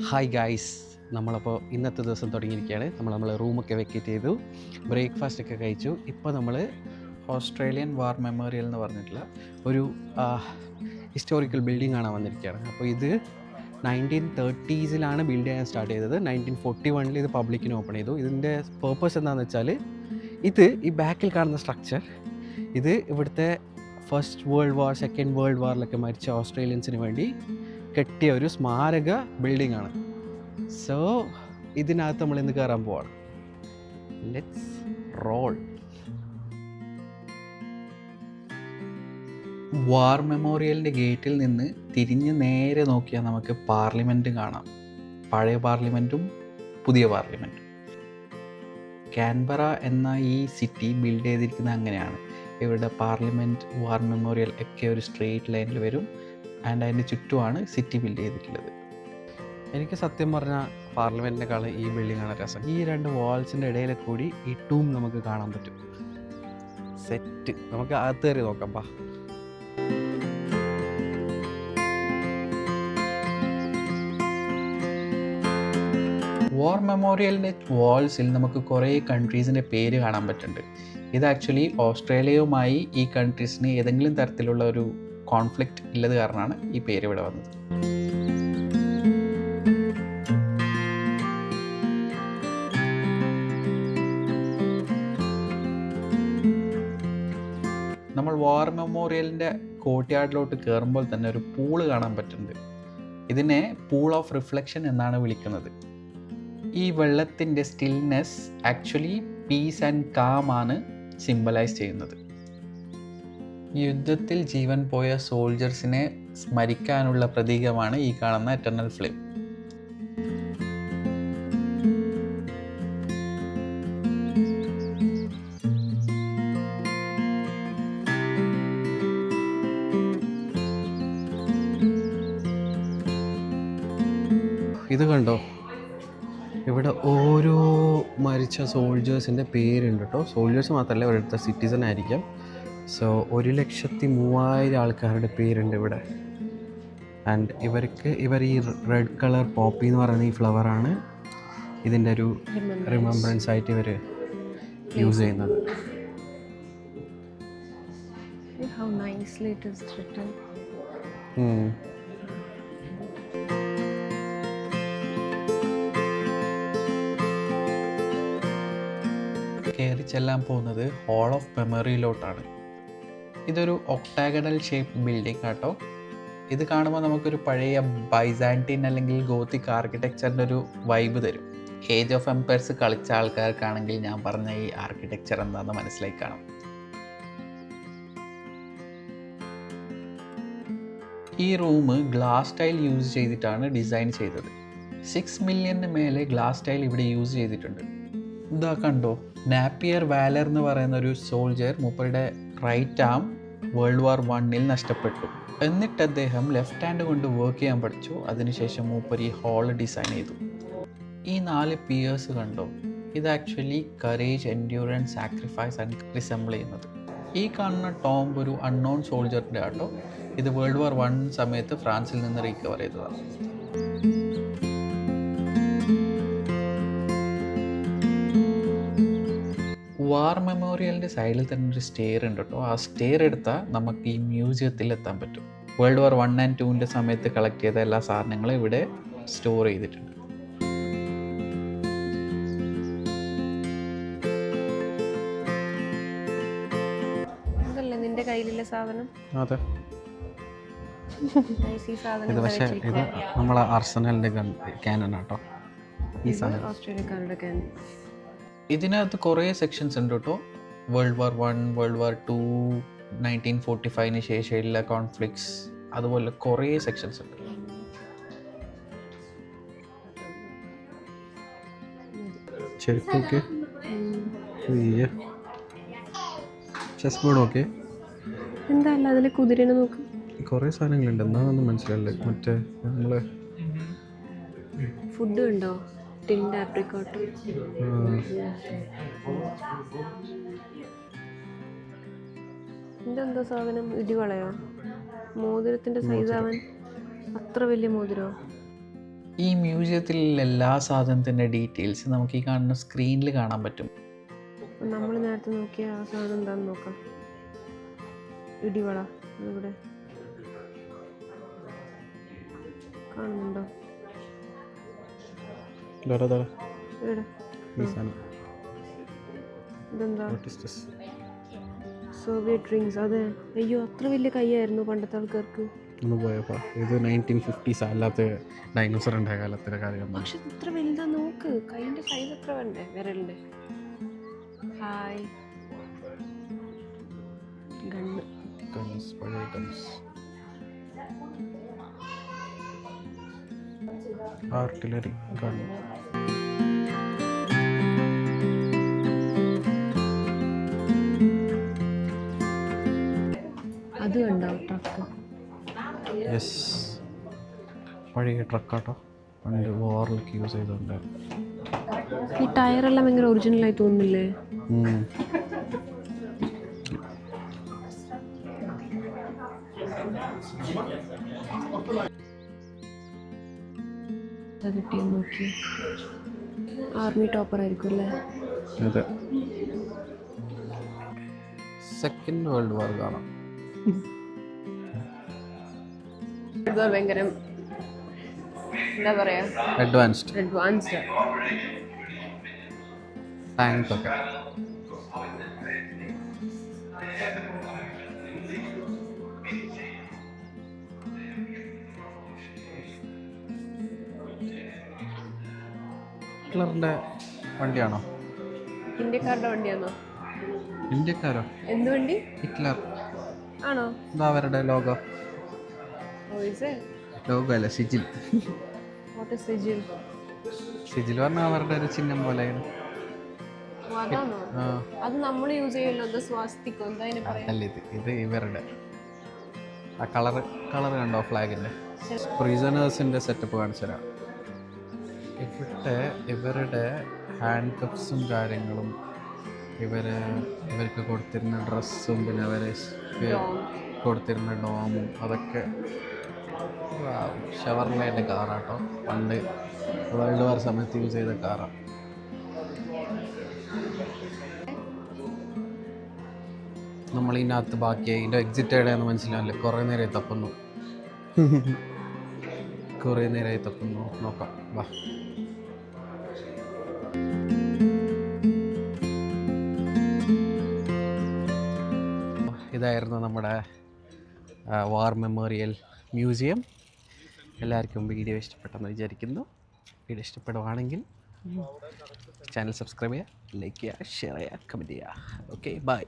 Hi guys നമ്മളപ്പോൾ ഇന്നത്തെ ദിവസം തുടങ്ങിയിരിക്കുകയാണ്. നമ്മൾ നമ്മൾ റൂമൊക്കെ വെക്കേറ്റ് ചെയ്തു. ബ്രേക്ക്ഫാസ്റ്റ് ഒക്കെ കഴിച്ചു. ഇപ്പോൾ നമ്മൾ ഓസ്ട്രേലിയൻ വാർ മെമ്മോറിയൽ എന്ന് പറഞ്ഞിട്ടുള്ള ഒരു ഹിസ്റ്റോറിക്കൽ ബിൽഡിംഗ് ആണ് വന്നിരിക്കുകയാണ്. അപ്പോൾ ഇത് നയന്റീൻ തേർട്ടീസിലാണ് ബിൽഡ് ചെയ്യാൻ സ്റ്റാർട്ട് ചെയ്തത്. നയന്റീൻ ഫോർട്ടി വണ്ണിൽ ഇത് പബ്ലിക്കിന് ഓപ്പൺ ചെയ്തു. ഇതിന്റെ പേർപ്പസ് എന്താണെന്ന് വെച്ചാൽ ഇത് ഈ ബാക്കിൽ കാണുന്ന സ്ട്രക്ചർ ഇത് ഇവിടുത്തെ first world war second world വാറിലൊക്കെ മരിച്ച ഓസ്ട്രേലിയൻസിന് വേണ്ടി കെട്ടിയ ഒരു സ്മാരക ബിൽഡിംഗ് ആണ് സോ ഇതിനകത്ത് നമ്മൾ ഇന്ന് കയറാൻ പോവാണ്. ലെറ്റ്സ് റോൾ വാർ മെമ്മോറിയലിന്റെ ഗേറ്റിൽ നിന്ന് തിരിഞ്ഞ് നേരെ നോക്കിയാൽ നമുക്ക് പാർലമെന്റ് കാണാം. പഴയ പാർലമെന്റും പുതിയ പാർലമെന്റും കാൻബറ എന്ന ഈ സിറ്റി ബിൽഡ് ചെയ്തിരിക്കുന്നത് അങ്ങനെയാണ്. ഇവിടെ പാർലമെന്റ് വാർ മെമ്മോറിയൽ ഒക്കെ ഒരു സ്ട്രെയിറ്റ് ലൈനിൽ വരും. ആൻഡ് അതിന്റെ ചുറ്റുമാണ് സിറ്റി ബിൽഡ് ചെയ്തിട്ടുള്ളത്. എനിക്ക് സത്യം പറഞ്ഞാൽ പാർലമെന്റിനേക്കാൾ ഈ ബിൽഡിംഗ് ആണ് രസം. ഈ രണ്ട് വാൾസിന്റെ ഇടയിൽ കൂടി ഈ ടൂം നമുക്ക് കാണാൻ പറ്റും. സെറ്റ് നമുക്ക് അകത്ത് കയറി നോക്കാം പാ. വാർ മെമ്മോറിയലിന്റെ വാൾസിൽ നമുക്ക് കുറേ കൺട്രീസിന്റെ പേര് കാണാൻ പറ്റുന്നുണ്ട്. ഇത് ആക്ച്വലി ഓസ്ട്രേലിയയുമായി ഈ കൺട്രീസിന് ഏതെങ്കിലും തരത്തിലുള്ള ഒരു കോൺഫ്ലിക്റ്റ് ഇല്ലത് കാരണമാണ് ഈ പേര് ഇവിടെ വന്നത്. നമ്മൾ വാർ മെമ്മോറിയലിന്റെ കോർട്ട്യാർഡിലോട്ട് കയറുമ്പോൾ തന്നെ ഒരു പൂൾ കാണാൻ പറ്റുന്നുണ്ട്. ഇതിനെ പൂൾ ഓഫ് റിഫ്ലക്ഷൻ എന്നാണ് വിളിക്കുന്നത്. ഈ വെള്ളത്തിന്റെ stillness actually peace and calm ആണ് സിമ്പലൈസ് ചെയ്യുന്നത്. യുദ്ധത്തിൽ ജീവൻ പോയ സോൾജേഴ്സിനെ സ്മരിക്കാനുള്ള പ്രതീകമാണ് ഈ കാണുന്ന എറ്റർണൽ ഫ്ലെയിം ഇത് കണ്ടോ? ഇവിടെ ഓരോ മരിച്ച സോൾജേഴ്സിന്റെ പേരുണ്ട് കേട്ടോ. സോൾജേഴ്സ് മാത്രമല്ല ഇവിടുത്തെ സിറ്റിസൺ ആയിരിക്കാം. സോ ഒരു ലക്ഷത്തി മൂവായിരം ആൾക്കാരുടെ പേരുണ്ട് ഇവിടെ ആൻഡ് ഇവർക്ക് ഇവർ ഈ റെഡ് കളർ പോപ്പി എന്ന് പറയുന്ന ഈ ഫ്ലവറാണ് ഇതിന്റെ ഒരു റിമംബറൻസ് ആയിട്ട് ഇവർ യൂസ് ചെയ്യുന്നത് How nicely it is written. ഉം. കയറി ചെല്ലാൻ പോകുന്നത് ഹാൾ ഓഫ് മെമ്മറിയിലോട്ടാണ് ഇതൊരു ഒക്ടാഗണൽ ഷേപ്പ് ബിൽഡിംഗ് ആട്ടോ. ഇത് കാണുമ്പോൾ നമുക്കൊരു പഴയ ബൈസാന്റീൻ അല്ലെങ്കിൽ ഗോത്തിക് ആർക്കിടെക്ചറിന്റെ ഒരു വൈബ് തരും. ഏജ് ഓഫ് എംപയർസ് കളിച്ച ആൾക്കാർക്കാണെങ്കിൽ ഞാൻ പറഞ്ഞ ഈ ആർക്കിടെക്ചർ എന്താണെന്ന് മനസ്സിലായി കാണും. ഈ റൂം ഗ്ലാസ് ടൈൽ യൂസ് ചെയ്തിട്ടാണ് ഡിസൈൻ ചെയ്തത്. സിക്സ് മില്യന് മേലെ ഗ്ലാസ് ടൈൽ ഇവിടെ യൂസ് ചെയ്തിട്ടുണ്ട്. ഇതാ കണ്ടോ? നാപ്പിയർ വാലർ എന്ന് പറയുന്ന ഒരു സോൾജർ മൂപ്പരുടെ റൈറ്റ് ആം വേൾഡ് വാർ വണ്ണിൽ നഷ്ടപ്പെട്ടു. എന്നിട്ട് അദ്ദേഹം ലെഫ്റ്റ് ഹാൻഡ് കൊണ്ട് വർക്ക് ചെയ്യാൻ പഠിച്ചു. അതിനുശേഷം മൂപ്പരി ഹാൾ ഡിസൈൻ ചെയ്തു. ഈ നാല് പിയേഴ്സ് കണ്ടോ? ഇത് actually courage endurance sacrifice and resemble ചെയ്യുന്നത്. ഈ കാണുന്ന ടോംബ് ഒരു അൺനോൺ സോൾജറിന്റെ ആട്ടോ. ഇത് വേൾഡ് വാർ വൺ സമയത്ത് ഫ്രാൻസിൽ നിന്ന് റീകവർ ചെയ്തതാണ്. വാർ മെമ്മോറിയലിന്റെ സൈഡിൽ തന്നെ ഒരു സ്റ്റെയർ ഉണ്ട് കേട്ടോ ആ സ്റ്റെയർ എടുത്താൽ നമുക്ക് ഈ മ്യൂസിയത്തിൽ എത്താൻ പറ്റും. വേൾഡ് വാർ വൺ ആൻഡ് ടൂവിന്റെ സമയത്ത് കളക്ട് ചെയ്ത എല്ലാ സാധനങ്ങളും ഇവിടെ സ്റ്റോർ ചെയ്തിട്ടുണ്ട്. നിന്റെ കയ്യിലുള്ള സാധനം? അതെ. ഇത് പക്ഷേ ഇത്. നമ്മളെ അർസനലിന്റെ ക്യാനൺ ആട്ടോ ഈ സാധനം. ഓസ്ട്രേലിയക്കാരുടെ can. ഇതിനകത്ത് കുറേ സെക്ഷൻസ് ഉണ്ട് കേട്ടോ world war one world war two nineteen forty ഫൈവിന് ശേഷമുള്ള കോൺഫ്ലിക്ട്സ് അതുപോലെ കുറേ സെക്ഷൻസ് ഉണ്ട്. ചെസ് ബോർഡ് ഓക്കെ എന്താ അല്ല അതിൽ കുതിരനെ നോക്ക്? കുറേ സാധനങ്ങളുണ്ട്. എന്താണെന്ന് മനസ്സിലല്ലേ മറ്റേ നമ്മളെ ഫുഡ് ഉണ്ടോ? Tinned apricot. ഇതെന്താ സാധനം? ഇടിവളയോ മോതിരത്തിന്റെ സൈസ് അവൻ അത്ര വലിയ മോതിരോ? ഈ മ്യൂസിയത്തിൽ എല്ലാ സാധനത്തിന്റെ ഡീറ്റെയിൽസ് നമുക്ക് ഈ കാണുന്ന സ്ക്രീനിൽ കാണാൻ പറ്റും. നമ്മൾ നേരത്തെ നോക്കിയ ആ സാധനം എന്താന്ന് നോക്കാം. ഇടിവള ഇവിടെ കാണുന്നുണ്ടോ? ഇവിടെ ഇതെന്താ? സോവിയറ്റ് ഡ്രിങ്ക്സ് അതെ. അയ്യോ അത്ര വലിയ കൈയായിരുന്നു പണ്ടത്തെ ആൾക്കാർക്ക്. ഒന്ന് പോയപ്പോൾ ഇത് നയന്റീൻ ഫിഫ്റ്റീസ് അല്ലാത്ത ഡൈനോസർ ഉണ്ടായ കാലത്തിലെ കാര്യമാണ്. പക്ഷെ ഇത് ഇത്ര വലുതാ നോക്ക്. കൈന്റെ സൈസ് എത്ര വേണ്ടേ? വിരലിന്റെ. ഹായ് ഗണ്ണ് ഗൺസ് പഴയ ഗൺസ് ആർട്ടിലറി ഗൺ അത് കണ്ടോ ട്രക്ക്? യെസ് പഴയ ട്രക്കാട്ടോ. പണ്ട് വാറിലൊക്കെ യൂസ് ചെയ്തിട്ടുണ്ട് ഈ ടയറെല്ലാം ഭയങ്കര ഒറിജിനൽ ആയി തോന്നുന്നില്ലേ? അത് കിട്ടിയെന്ന് നോക്കി. ആർമി ടോപ്പർ ആയിരിക്കും അല്ലേ? അതെ. സെക്കൻഡ് വേൾഡ് വാർ കാണാം. ഭയങ്കര എന്താ പറയാ? അഡ്വാൻസ്ഡ് അഡ്വാൻസ്ഡ് താങ്ക്സ് ഒക്കെ. ഹിറ്റ്ലറിന്റെ വണ്ടിയാണോ? ഇന്ത്യക്കാരുടെ വണ്ടിയാണോ ഇന്ത്യക്കാരോ? എന്ത് വണ്ടി? ഹിറ്റ്ലർ. ആണോ? എന്താ അവരുടെ ലോഗോ. ലോഗോ അല്ല സിജിൽ. സിജിൽ? സിജിൽ പറഞ്ഞാൽ അവരുടെ ഒരു ചിഹ്നം ഓ അത് നമ്മൾ യൂസ് ചെയ്യുമല്ലോ എന്താ സ്വാസ്തിക്കോ അല്ല ഇത് ഇത് ഇവരുടെ. ആ കളർ കളർ കണ്ടോ ഫ്ലാഗിന്റെ പ്രീസണേഴ്സിന്റെ സെറ്റപ്പ് കാണിച്ചു തരാം ഇവിടെ ഇവരുടെ ഹാൻഡ് കപ്സും കാര്യങ്ങളും ഇവർ ഇവർക്ക് കൊടുത്തിരുന്ന ഡ്രസ്സും പിന്നെ അവരെ കൊടുത്തിരുന്ന ഡോമും അതൊക്കെ ഷവർലേന്റെ കാറാട്ടോ. പണ്ട് വേൾഡ് വാർ സമയത്ത് യൂസ് ചെയ്ത കാറാണ് നമ്മൾ ഇതിനകത്ത് ബാക്കിയായി. ഇതിന്റെ എക്സിറ്റ് എവിടെയാണെന്ന് മനസ്സിലാവില്ല. കുറേ നേരം തപ്പുന്നു. കുറേ നേരമായി തൊക്കുന്നു നോക്കാം. വാ. ഇതായിരുന്നു നമ്മുടെ വാർ മെമ്മോറിയൽ മ്യൂസിയം. എല്ലാവർക്കും വീഡിയോ ഇഷ്ടപ്പെട്ടെന്ന് വിചാരിക്കുന്നു. വീഡിയോ ഇഷ്ടപ്പെടുവാണെങ്കിൽ ചാനൽ സബ്സ്ക്രൈബ് ചെയ്യുക ലൈക്ക് ചെയ്യുക ഷെയർ ചെയ്യുക കമന്റ് ചെയ്യുക. Okay bye.